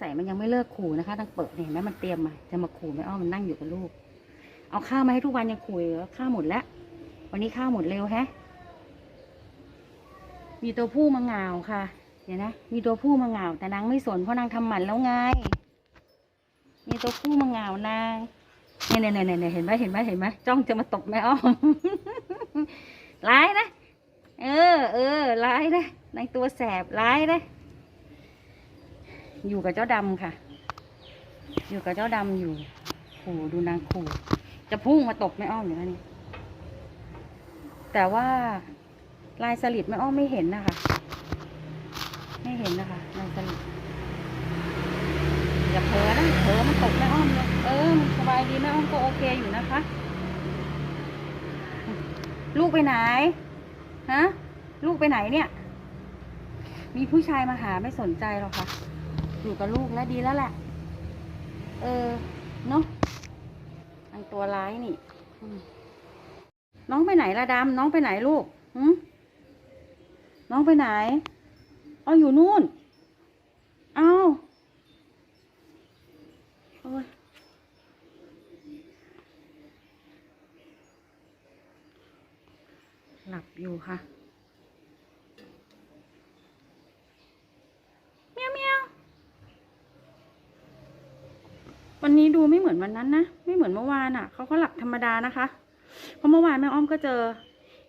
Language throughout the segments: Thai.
สัยมันยังไม่เลิกขู่นะคะตั้งเปิดเนี่ยเห็นไหมมันเตรียมมาจะมาขู่แม่อ้อมมันนั่งอยู่กับลูก เอาข้าวมาให้ทุกวันยังขู่อยู่ข้าวหมดแล้ว วันนี้ข้าวหมดเร็วแฮะ มีตัวผู้มาเหงาค่ะเดี๋ยวนะมีตัวผู้มาเหงาแต่นางไม่สนเพราะนางทำหมันแล้วไง มีตัวผู้มาเหงานางเนี่ยเนี่ยเนี่ยเนี่ยเห็นไหมเห็นไหมเห็นไหมจ้องจะมาตบแม่อ้อมร้ายนะ เออเออร้ายนะในตัวแสบร้ายนะ อยู่กับเจ้าดำค่ะ อยู่กับเจ้าดำอยู่ขู่ดูนางขู่จะพุ่งมาตบแม่อ้อมอยู่แล้วนี่แต่ว่าลายสลิดแม่อ้อมไม่เห็นนะคะ ไม่เห็นนะคะลายสลิดอย่าเผลอนะเผลอมันตกแม่อ้อมเลยเออมันสบายดีแม่อ้อมก็โอเคอยู่นะคะ ลูกไปไหนฮะลูกไปไหนเนี่ย มีผู้ชายมาหาไม่สนใจหรอกค่ะ อยู่กับลูกแล้วดีแล้วแหละ เออ เนาะอันตัวร้ายนี่ น้องไปไหนละดำน้องไปไหนลูกหืมน้องไปไหนอ๋ออยู่นู่น เอ้าโอ้ยหลับอยู่ค่ะ เมียวเมียว วันนี้ดูไม่เหมือนวันนั้นนะไม่เหมือนเมื่อวานอะเขาก็หลับธรรมดานะคะ เพราะเมื่อวานแม่อ้อมก็เจอ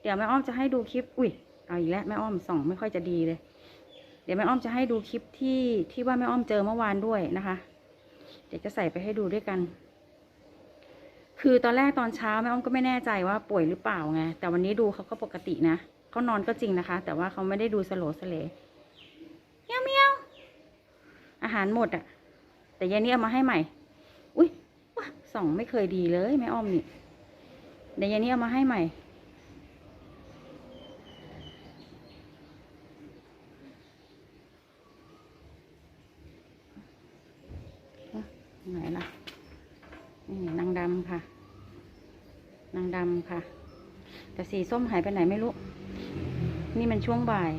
เดี๋ยวแม่อ้อมจะให้ดูคลิป อุ้ยเอาอีกแล้วแม่อ้อมส่องไม่ค่อยจะดีเลย เดี๋ยวแม่อ้อมจะให้ดูคลิปที่ที่ว่าแม่อ้อมเจอเมื่อวานด้วยนะคะ เดี๋ยวจะใส่ไปให้ดูด้วยกัน คือตอนแรกตอนเช้าแม่อ้อมก็ไม่แน่ใจว่าป่วยหรือเปล่าไงแต่วันนี้ดูเขาก็ปกตินะเขานอนก็จริงนะคะ แต่ว่าเขาไม่ได้ดูสโลสเลเมียวเมียวอาหารหมดอะ่ะแต่ยายนี่เอามาให้ใหม่ ส่องไม่เคยดีเลยแม่อ้อมนี่เดี๋ยวยายนี่เอามาให้ใหม่ ไหนล่ะนี่นางดำค่ะ นางดำค่ะ แต่สีส้มหายไปไหนไม่รู้ นี่มันช่วงบ่าย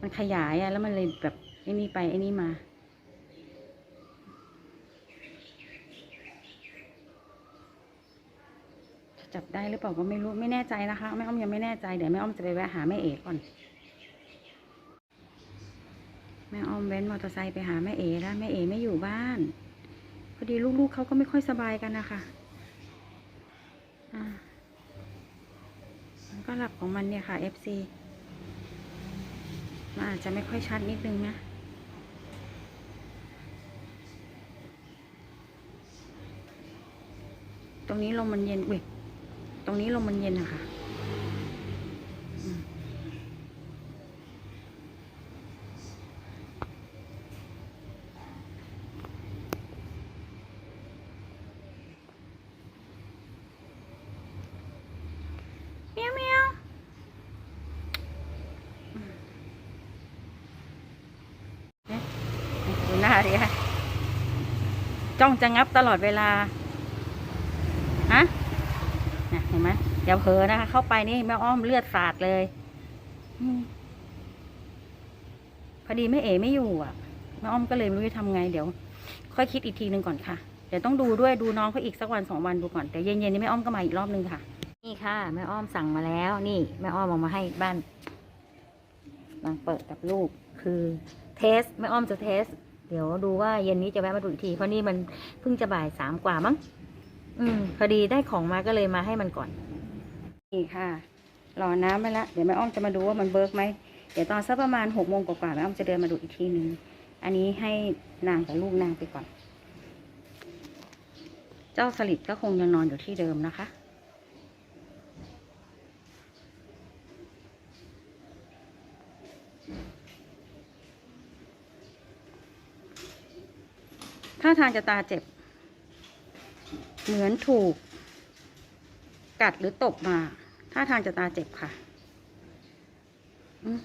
มันขยายอะแล้วมันเลยแบบไอ้นี่ไปไอ้นี่มา จับได้หรือเปล่าก็ไม่รู้ไม่แน่ใจนะคะแม่อ้อมยังไม่แน่ใจเดี๋ยวแม่อ้อมจะไปแวะหาแม่เอกก่อน แม่อ้อมเว้นมอเตอร์ไซค์ไปหาแม่เอ๋แล้วแม่เอ๋ไม่อยู่บ้าน พอดีลูกๆเขาก็ไม่ค่อยสบายกันนะคะอ่ามันก็หลับของมันเนี่ยค่ะ FC มันอาจจะไม่ค่อยชัดนิดนึงนะตรงนี้ลมมันเย็นอุ้ย ตรงนี้ลมมันเย็นอะค่ะหน้าเลยค่ะจ้องจะงับตลอดเวลา ฮะนะเห็นไหม อย่าเผลอนะคะ เข้าไปนี่แม่อ้อมเลือดสาดเลยอพอดีแม่เอ๋ไม่อยู่อะแม่อ้อมก็เลยไม่รู้จะทำไงเดี๋ยว ค่อยคิดอีกทีหนึ่งก่อนค่ะเดี๋ยวต้องดูด้วยดูน้องเขาอีกสักวันสองวันดูก่อนแต่เย็นๆนี้แม่อ้อมก็มาอีกรอบนึงค่ะ นี่ค่ะแม่อ้อมสั่งมาแล้ว นี่แม่อ้อมเอามาให้บ้านนางเปิดกับลูกคือเทสแม่อ้อมจะเทส เดี๋ยวดูว่าเย็นนี้จะแวะมาดูอีกทีเพราะนี่มันเพิ่งจะบ่ายสามกว่ามั้งอืมพอดีได้ของมาก็เลยมาให้มันก่อน นี่ค่ะ รอน้ำไปละเดี๋ยวแม่อ้อมจะมาดูว่ามันเบิร์กไหม เดี๋ยวตอนสักประมาณหกโมงกว่าๆแม่อ้อมจะเดินมาดูอีกทีนึงอันนี้ให้นางกับลูกนางไปก่อน เจ้าสลิดก็คงยังนอนอยู่ที่เดิมนะคะ ถ้าทางจะตาเจ็บ เหมือนถูกกัดหรือตบมา ถ้าทางจะตาเจ็บค่ะ อืม